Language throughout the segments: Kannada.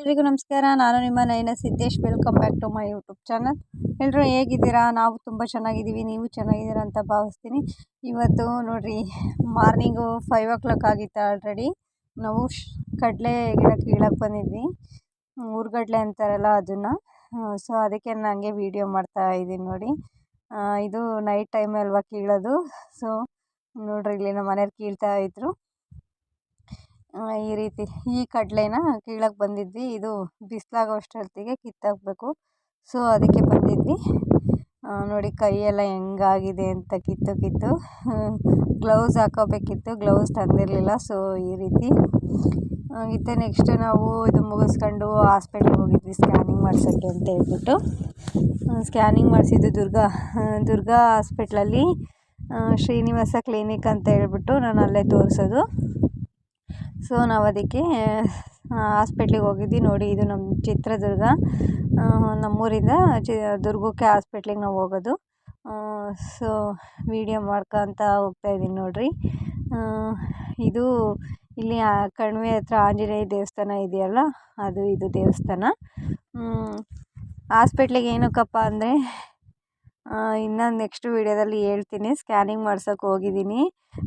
ಎಲ್ರಿಗೂ ನಮಸ್ಕಾರ. ನಾನು ನಿಮ್ಮ Nayana Siddesh. Welcome back to my YouTube channel ಎಲ್ಲರೂ ಹೇಗಿದ್ದೀರಾ? ನಾವು ತುಂಬ ಚೆನ್ನಾಗಿದ್ದೀವಿ. ನೀವು ಚೆನ್ನಾಗಿದ್ದೀರಾ ಅಂತ ಭಾವಿಸ್ತೀನಿ. ಇವತ್ತು ನೋಡಿರಿ ಮಾರ್ನಿಂಗು ಫೈವ್ ಓ ಕ್ಲಾಕ್ ಆಗಿತ್ತು ಆಲ್ರೆಡಿ ನಾವು ಕಡಲೆ ಗಿಡ ಕೀಳಕ್ಕೆ ಬಂದಿದ್ವಿ. ಊರ್ಗಡ್ಲೆ ಅಂತಾರಲ್ಲ ಅದನ್ನು. ಸೊ ಅದಕ್ಕೆ ನನಗೆ ವೀಡಿಯೋ ಮಾಡ್ತಾ ಇದ್ದೀನಿ ನೋಡಿ. ಇದು ನೈಟ್ ಟೈಮ್ ಅಲ್ವಾ ಕೀಳೋದು. ಸೊ ನೋಡ್ರಿ, ಇಲ್ಲಿ ನಮ್ಮ ಮನೆಯವ್ರು ಕೀಳ್ತಾ ಇದ್ರು. ಈ ರೀತಿ ಈ ಕಡಲೆನ ಕೀಳಕ್ಕೆ ಬಂದಿದ್ವಿ. ಇದು ಬಿಸಿಲಾಗೋ ಅಷ್ಟೊತ್ತಿಗೆ ಕಿತ್ತಾಕಬೇಕು. ಸೊ ಅದಕ್ಕೆ ಬಂದಿದ್ವಿ. ನೋಡಿ ಕೈಯೆಲ್ಲ ಹೆಂಗಾಗಿದೆ ಅಂತ ಕಿತ್ತು ಕಿತ್ತು. ಗ್ಲೌಸ್ ಹಾಕೋಬೇಕಿತ್ತು. ಗ್ಲೌಸ್ ತಂದಿರಲಿಲ್ಲ. ಸೊ ಈ ರೀತಿ. ಮತ್ತು ನೆಕ್ಸ್ಟ್ ನಾವು ಇದು ಮುಗಿಸ್ಕೊಂಡು ಹಾಸ್ಪಿಟ್ಲಿಗೆ ಹೋಗಿದ್ವಿ ಸ್ಕ್ಯಾನಿಂಗ್ ಮಾಡ್ಸೋಕ್ಕೆ ಅಂತ ಹೇಳ್ಬಿಟ್ಟು. ಸ್ಕ್ಯಾನಿಂಗ್ ಮಾಡಿಸಿದ್ದು ದುರ್ಗಾ. ದುರ್ಗಾ ಹಾಸ್ಪಿಟ್ಲಲ್ಲಿ ಶ್ರೀನಿವಾಸ ಕ್ಲಿನಿಕ್ ಅಂತ ಹೇಳ್ಬಿಟ್ಟು ನಾನು ಅಲ್ಲೇ ತೋರಿಸೋದು. ಸೊ ನಾವು ಅದಕ್ಕೆ ಹಾಸ್ಪಿಟ್ಲಿಗೆ ಹೋಗಿದ್ವಿ. ನೋಡಿ, ಇದು ನಮ್ಮ ಚಿತ್ರದುರ್ಗ. ನಮ್ಮೂರಿಂದ ಚಿ, ದುರ್ಗಕ್ಕೆ ಹಾಸ್ಪಿಟ್ಲಿಗೆ ನಾವು ಹೋಗೋದು. ಸೊ ವೀಡಿಯೋ ಹೋಗ್ತಾ ಇದ್ದೀನಿ ನೋಡಿರಿ. ಇದು ಇಲ್ಲಿ ಕಣ್ವೆ ಹತ್ರ ಆಂಜನೇಯ ದೇವಸ್ಥಾನ ಇದೆಯಲ್ಲ, ಅದು ಇದು ದೇವಸ್ಥಾನ. ಹಾಸ್ಪಿಟ್ಲಿಗೆ ಏನಕ್ಕಪ್ಪ ಅಂದರೆ ಇನ್ನೊಂದು ನೆಕ್ಸ್ಟ್ ವೀಡಿಯೋದಲ್ಲಿ ಹೇಳ್ತೀನಿ. ಸ್ಕ್ಯಾನಿಂಗ್ ಮಾಡ್ಸೋಕೆ ಹೋಗಿದ್ದೀನಿ.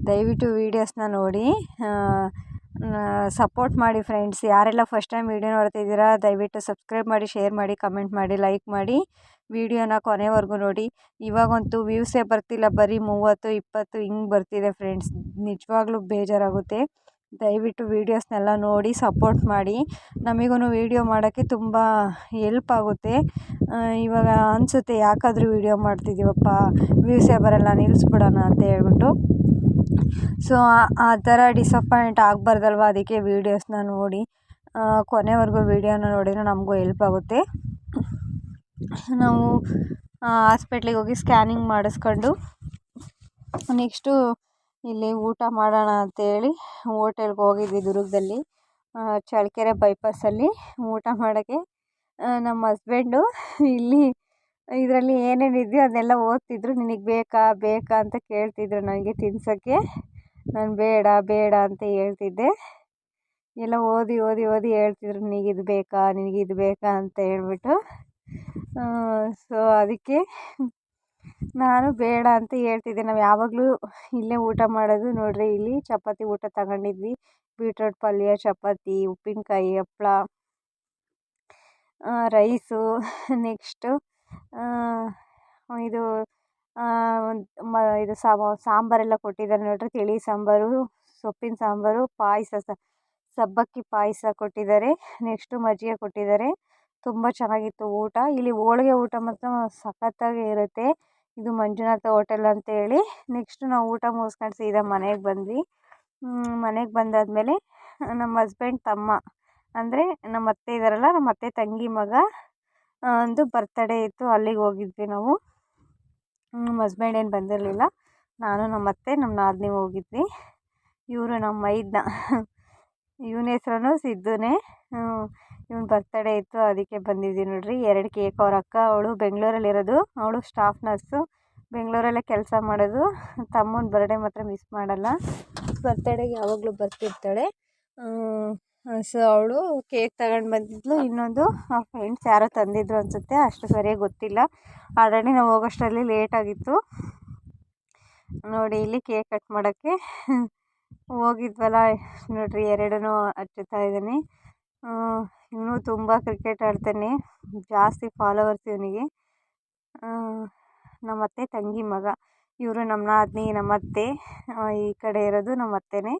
ದಯವಿಟ್ಟು ವೀಡಿಯೋಸ್ನ ನೋಡಿ. ಸಪೋರ್ಟ್ ಮಾಡಿ ಫ್ರೆಂಡ್ಸ್ ಯಾರೆಲ್ಲ ಫಸ್ಟ್ ಟೈಮ್ ವೀಡಿಯೋ ನೋಡ್ತಿದ್ದೀರಾ, ದಯವಿಟ್ಟು ಸಬ್ಸ್ಕ್ರೈಬ್ ಮಾಡಿ ಶೇರ್ ಮಾಡಿ ಕಮೆಂಟ್ ಮಾಡಿ ಲೈಕ್ ಮಾಡಿ. ವೀಡಿಯೋನ ಕೊನೆವರೆಗೂ ನೋಡಿ. ಇವಾಗಂತೂ ವ್ಯೂಸೇ ಬರ್ತಿಲ್ಲ. ಬರೀ ಮೂವತ್ತು, ಇಪ್ಪತ್ತು ಹಿಂಗೆ ಬರ್ತಿದೆ ಫ್ರೆಂಡ್ಸ್ ನಿಜವಾಗ್ಲೂ ಬೇಜಾರಾಗುತ್ತೆ. ದಯವಿಟ್ಟು ವೀಡಿಯೋಸ್ನೆಲ್ಲ ನೋಡಿ ಸಪೋರ್ಟ್ ಮಾಡಿ. ನಮಗೂ ವೀಡಿಯೋ ಮಾಡೋಕ್ಕೆ ತುಂಬ ಎಲ್ಪ್ ಆಗುತ್ತೆ. ಇವಾಗ ಅನಿಸುತ್ತೆ, ಯಾಕಾದರೂ ವೀಡಿಯೋ ಮಾಡ್ತಿದ್ದೀವಪ್ಪ? ವ್ಯೂಸೇ ಬರೋಲ್ಲ ನಿಲ್ಲಿಸ್ಬಿಡೋಣ ಅಂತ ಹೇಳ್ಬಿಟ್ಟು. ಸೊ ಆ ಥರ ಡಿಸಪಾಯಿಂಟ್ ಆಗಬಾರ್ದಲ್ವ ಅದಕ್ಕೆ ವೀಡಿಯೋಸ್ನ ನೋಡಿ? ಕೊನೆವರೆಗೂ ವೀಡಿಯೋನ ನೋಡಿದರೆ ನಮಗೂ ಎಲ್ಪ್ ಆಗುತ್ತೆ. ನಾವು ಹಾಸ್ಪಿಟ್ಲಿಗೆ ಹೋಗಿ ಸ್ಕ್ಯಾನಿಂಗ್ ಮಾಡಿಸ್ಕೊಂಡು ನೆಕ್ಸ್ಟು ಇಲ್ಲಿ ಊಟ ಮಾಡೋಣ ಅಂತೇಳಿ ಹೋಟೆಲ್ಗೆ ಹೋಗಿದ್ವಿ ದುರ್ಗದಲ್ಲಿ. ಚಳ್ಳಕೆರೆ ಬೈಪಾಸಲ್ಲಿ ಊಟ ಮಾಡೋಕ್ಕೆ. ನಮ್ಮ ಹಸ್ಬೆಂಡು ಇಲ್ಲಿ ಇದರಲ್ಲಿ ಏನೇನು ಇದೆಯೋ ಅದನ್ನೆಲ್ಲ ಓದ್ತಿದ್ರು. ನಿನಗೆ ಬೇಕಾ ಬೇಕಾ ಅಂತ ಕೇಳ್ತಿದ್ರು ನನಗೆ ತಿನ್ಸೋಕ್ಕೆ. ನಾನು ಬೇಡ ಬೇಡ ಅಂತ ಹೇಳ್ತಿದ್ದೆ. ಎಲ್ಲ ಓದಿ ಓದಿ ಓದಿ ಹೇಳ್ತಿದ್ರು ನಿನಗಿದು ಬೇಕಾ, ನಿನಗೆ ಇದು ಬೇಕಾ ಅಂತ ಹೇಳ್ಬಿಟ್ಟು. ಸೊ ಅದಕ್ಕೆ ನಾನು ಬೇಡ ಅಂತ ಹೇಳ್ತಿದ್ದೆ. ನಾವು ಯಾವಾಗಲೂ ಇಲ್ಲೇ ಊಟ ಮಾಡೋದು ನೋಡಿರಿ. ಇಲ್ಲಿ ಚಪಾತಿ ಊಟ ತಗೊಂಡಿದ್ವಿ. ಬೀಟ್ರೋಟ್ ಪಲ್ಯ, ಚಪಾತಿ, ಉಪ್ಪಿನಕಾಯಿ, ಹಪ್ಳ ರೈಸು, ನೆಕ್ಸ್ಟು ಇದು ಮ, ಇದು ಸಾಂಬಾರೆಲ್ಲ ಕೊಟ್ಟಿದ್ದಾರೆ ನೋಡಿರಿ. ತಿಳಿ ಸಾಂಬಾರು, ಸೊಪ್ಪಿನ ಸಾಂಬಾರು, ಪಾಯಸ ಸಬ್ಬಕ್ಕಿ ಪಾಯಸ ಕೊಟ್ಟಿದ್ದಾರೆ. ನೆಕ್ಸ್ಟು ಮಜ್ಜಿಗೆ ಕೊಟ್ಟಿದ್ದಾರೆ. ತುಂಬ ಚೆನ್ನಾಗಿತ್ತು ಊಟ. ಇಲ್ಲಿ ಹೋಳಿಗೆ ಊಟ ಮಾತ್ರ ಸಖತ್ತಾಗಿ ಇರುತ್ತೆ. ಇದು ಮಂಜುನಾಥ ಹೋಟೆಲ್ ಅಂತೇಳಿ ನೆಕ್ಸ್ಟ್ ನಾವು ಊಟ ಮುಗಿಸ್ಕೊಂಡು ಸೀದಾ ಮನೆಗೆ ಬಂದ್ವಿ. ಮನೆಗೆ ಬಂದಾದಮೇಲೆ ನಮ್ಮ ಹಸ್ಬೆಂಡ್ ತಮ್ಮ, ಅಂದರೆ ನಮ್ಮ ಅತ್ತೆ ಇದ್ದಾರಲ್ಲ, ನಮ್ಮ ಅತ್ತೆ ತಂಗಿ ಮಗ ಒಂದು ಬರ್ತಡೇ ಇತ್ತು. ಅಲ್ಲಿಗೆ ಹೋಗಿದ್ವಿ ನಾವು. ನಮ್ಮ ಹಸ್ಬೆಂಡ್ ಏನು ಬಂದಿರಲಿಲ್ಲ. ನಾನು, ನಮ್ಮ ಅತ್ತೆ, ನಮ್ಮ ನಾದಿನಿ ಹೋಗಿದ್ವಿ. ಇವರು ನಮ್ಮ ಮೈದ್ನ. ಇವನ ಹೆಸ್ರು ಸಿದ್ದುನೇ. ಇವನ ಬರ್ತಡೇ ಇತ್ತು. ಅದಕ್ಕೆ ಬಂದಿದ್ವಿ ನೋಡಿರಿ. ಎರಡು ಕೇಕ್ ಅವ್ರ ಅಕ್ಕ, ಅವಳು ಬೆಂಗಳೂರಲ್ಲಿರೋದು ಅವಳು ಸ್ಟಾಫ್ ನರ್ಸು ಬೆಂಗಳೂರಲ್ಲೇ ಕೆಲಸ ಮಾಡೋದು. ತಮ್ಮನ ಬರ್ಡೇ ಮಾತ್ರ ಮಿಸ್ ಮಾಡಲ್ಲ. ಬರ್ತಡೇಗೆ ಯಾವಾಗಲೂ ಬರ್ತಿರ್ತಾಳೆ. ಸೊ ಅವಳು ಕೇಕ್ ತಗೊಂಡು ಬಂದಿದ್ಲು. ಇನ್ನೊಂದು ಫ್ರೆಂಡ್ಸ್ ಯಾರೋ ತಂದಿದ್ರು ಅನಿಸುತ್ತೆ. ಅಷ್ಟು ಸರಿಯಾಗಿ ಗೊತ್ತಿಲ್ಲ. ಆಲ್ರೆಡಿ ನಾವು ಹೋಗೋಷ್ಟರಲ್ಲಿ ಲೇಟಾಗಿತ್ತು ನೋಡಿ ಇಲ್ಲಿ ಕೇಕ್ ಕಟ್ ಮಾಡೋಕ್ಕೆ. ಹೋಗಿದ್ವಲ್ಲ ನೋಡ್ರಿ ಎರಡೂ ಹಚ್ಚುತ್ತಾ ಇದ್ದೀನಿ. ಇವನು ತುಂಬ ಕ್ರಿಕೆಟ್ ಆಡ್ತಾನೆ. ಜಾಸ್ತಿ ಫಾಲೋವರ್ಸ್ ಇವನಿಗೆ. ನಮ್ಮ ಅತ್ತೆ ತಂಗಿ ಮಗ. ಇವರು ನಮ್ಮ ನಾದಿನಿ ನಮ್ಮ ಅತ್ತೆ ಈ ಕಡೆ ಇರೋದು ನಮ್ಮ ಅತ್ತೆನೇ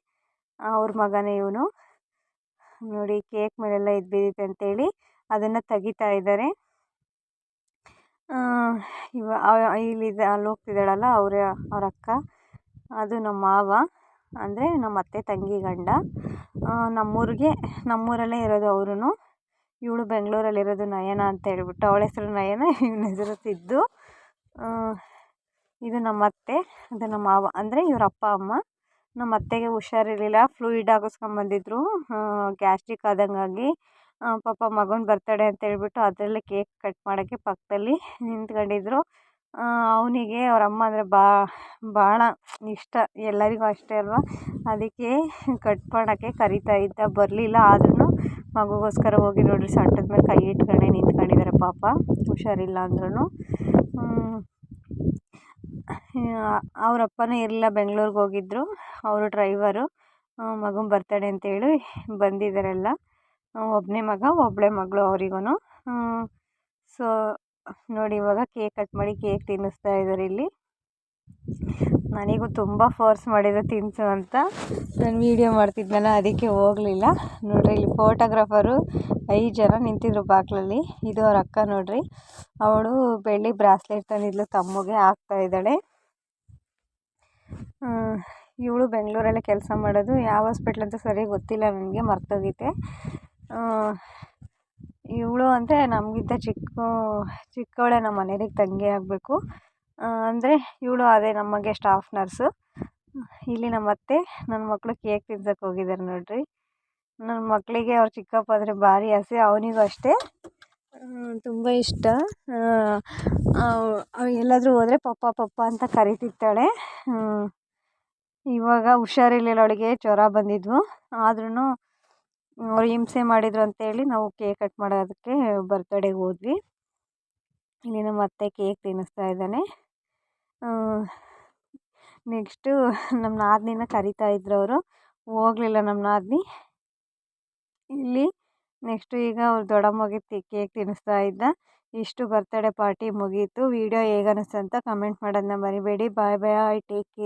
ಅವ್ರ ಮಗನೇ ಇವನು. ನೋಡಿ ಕೇಕ್ ಮೇಲೆಲ್ಲ ಇದು ಬಿದ್ದಿದೆ ಅಂತೇಳಿ ಅದನ್ನು ತೆಗಿತಾ ಇದ್ದಾರೆ. ಇವ ಇಲ್ಲಿದೆ, ಅಲ್ಲಿ ಹೋಗ್ತಿದ್ದಾಳಲ್ಲ ಅವರ, ಅವ್ರ ಅಕ್ಕ. ಅದು ನಮ್ಮ ಮಾವ, ಅಂದರೆ ನಮ್ಮ ಅತ್ತೆ ತಂಗಿ ಗಂಡ. ನಮ್ಮೂರಿಗೆ, ನಮ್ಮೂರಲ್ಲೇ ಇರೋದು ಅವರೂ ಇವಳು ಬೆಂಗಳೂರಲ್ಲಿರೋದು ನಯನ ಅಂತ ಹೇಳ್ಬಿಟ್ಟು ಅವಳ ಹೆಸರು ನಯನ, ಇವನ ಹೆಸರು ಸಿದ್ದು. ಇದು ನಮ್ಮ ಅತ್ತೆ, ಅದು ನಮ್ಮ ಮಾವ, ಅಂದರೆ ಇವರ ಅಪ್ಪ, ಅಮ್ಮ. ನಮ್ಮ ಅತ್ತೆಗೆ ಹುಷಾರಿರ್ಲಿಲ್ಲ ಫ್ಲೂಯಿಡ್ ಹಾಕಿಸ್ಕೊಂಬಂದಿದ್ರು ಗ್ಯಾಸ್ಟ್ರಿಕ್ ಆದಂಗಾಗಿ ಪಾಪ ಮಗನ ಬರ್ತಡೇ ಅಂತ ಹೇಳ್ಬಿಟ್ಟು ಅದರಲ್ಲೇ ಕೇಕ್ ಕಟ್ ಮಾಡೋಕ್ಕೆ ಪಕ್ಕದಲ್ಲಿ ನಿಂತ್ಕೊಂಡಿದ್ರು. ಅವನಿಗೆ ಅವ್ರ ಅಮ್ಮ ಅಂದರೆ ಬಾ ಭಾಳ ಇಷ್ಟ, ಎಲ್ಲರಿಗೂ ಅಷ್ಟೇ ಅಲ್ವಾ? ಅದಕ್ಕೆ ಕಟ್ ಮಾಡೋಕ್ಕೆ ಕರಿತಾ ಇದ್ದ, ಬರಲಿಲ್ಲ. ಆದ್ರೂ ಮಗುಗೋಸ್ಕರ ಹೋಗಿ ನೋಡಿರಿ ಸಟ್ಟದ ಮೇಲೆ ಕೈ ಇಟ್ಕೊಂಡೇ ನಿಂತ್ಕೊಂಡಿದ್ದಾರೆ ಪಾಪ. ಹುಷಾರಿಲ್ಲ ಅಂದ್ರೂ ಅವ್ರ ಅಪ್ಪನೂ ಇರಲಿಲ್ಲ, ಬೆಂಗ್ಳೂರಿಗೆ ಹೋಗಿದ್ರು. ಅವರು ಡ್ರೈವರು ಮಗನ ಬರ್ತಡೆ ಅಂತೇಳಿ ಬಂದಿದ್ದಾರೆಲ್ಲ ಒಬ್ಬನೇ ಮಗ ಒಬ್ಬಳೇ ಮಗಳು ಅವರಿಗೂ ಸೊ ನೋಡಿ ಇವಾಗ ಕೇಕ್ ಕಟ್ ಮಾಡಿ ಕೇಕ್ ತಿನ್ನಿಸ್ತಾ ಇದ್ದಾರೆ ಇಲ್ಲಿ. ನನಗೂ ತುಂಬ ಫೋರ್ಸ್ ಮಾಡಿದ್ರು ತಿನ್ಸು ಅಂತ. ನಾನು ವೀಡಿಯೋ ಮಾಡ್ತಿದ್ನಲ್ಲ, ಅದಕ್ಕೆ ಹೋಗಲಿಲ್ಲ. ನೋಡಿರಿ ಇಲ್ಲಿ ಫೋಟೋಗ್ರಾಫರು ಐದು ಜನ ನಿಂತಿದ್ರು ಬಾಗಿಲಲ್ಲಿ. ಇದು ಅವ್ರ ಅಕ್ಕ ನೋಡಿರಿ. ಅವಳು ಬೆಳ್ಳಿ ಬ್ರಾಸ್ಲೆಟ್ ತಂದಿದ್ಲು, ತಮ್ಮಗೆ ಹಾಕ್ತಾ ಇದ್ದಾಳೆ. ಇವಳು ಬೆಂಗಳೂರಲ್ಲೇ ಕೆಲಸ ಮಾಡೋದು. ಯಾವ ಹಾಸ್ಪಿಟ್ಲ್ ಅಂತ ಸರಿಯಾಗಿ ಗೊತ್ತಿಲ್ಲ ನನಗೆ ಮರ್ತೋಗಿದ್ದೆ ಇವಳು ಅಂದರೆ ನಮಗಿಂತ ಚಿಕ್ಕ, ಚಿಕ್ಕವಳೆ ನಮ್ಮ ಮನೆಯವ್ರಿಗೆ ತಂಗಿ ಆಗಬೇಕು. ಅಂದರೆ ಇವಳು ಅದೇ ನಮಗೆ ಸ್ಟಾಫ್ ನರ್ಸು ಇಲ್ಲಿ ನಮ್ಮ ಅತ್ತೆ ನನ್ನ ಮಕ್ಕಳು ಕೇಕ್ ತಿನ್ಸಕ್ಕೆ ಹೋಗಿದ್ದಾರೆ ನೋಡಿರಿ. ನನ್ನ ಮಕ್ಕಳಿಗೆ ಅವ್ರ ಚಿಕ್ಕಪ್ಪ ಅಂದರೆ ಭಾರಿ ಆಸೆ ಅವನಿಗೂ ಅಷ್ಟೇ. ತುಂಬ ಇಷ್ಟ. ಎಲ್ಲಾದರೂ ಹೋದ್ರೆ ಪಪ್ಪ ಪಪ್ಪ ಅಂತ ಕರಿತಿರ್ತಾಳೆ. ಇವಾಗ ಹುಷಾರಿರ್ಲಿಲ್ಲ ಅವಳಿಗೆ, ಜ್ವರ ಬಂದಿದ್ವು. ಆದ್ರೂ ಅವ್ರು ಹಿಂಸೆ ಮಾಡಿದರು ಅಂತೇಳಿ ನಾವು ಕೇಕ್ ಕಟ್ ಮಾಡೋದಕ್ಕೆ ಬರ್ತಡೇಗೆ ಹೋದ್ವಿ. ಇಲ್ಲಿ ನಮ್ಮ ಅತ್ತೆ ಕೇಕ್ ತಿನ್ನಿಸ್ತಾ ಇದ್ದಾನೆ. ನೆಕ್ಸ್ಟು ನಮ್ಮ ನಾದಿನಿನ ಕರಿತಾ ಇದ್ರು ಅವರು. ಹೋಗಲಿಲ್ಲ ನಮ್ಮ ನಾದಿನಿ. ಇಲ್ಲಿ ನೆಕ್ಸ್ಟು ಈಗ ಅವ್ರ ದೊಡ್ಡಮ್ಮಗೆ ಕೇಕ್ ತಿನ್ನಿಸ್ತಾ ಇದ್ದ. ಇಷ್ಟು ಬರ್ತಡೇ ಪಾರ್ಟಿ ಮುಗೀತು. ವಿಡಿಯೋ ಹೇಗೆ ಅಂತ ಕಮೆಂಟ್ ಮಾಡೋದನ್ನ ಮರಿಬೇಡಿ. ಬಾಯ್ ಬಾಯ್ ಟೇಕ್ ಕೇರ್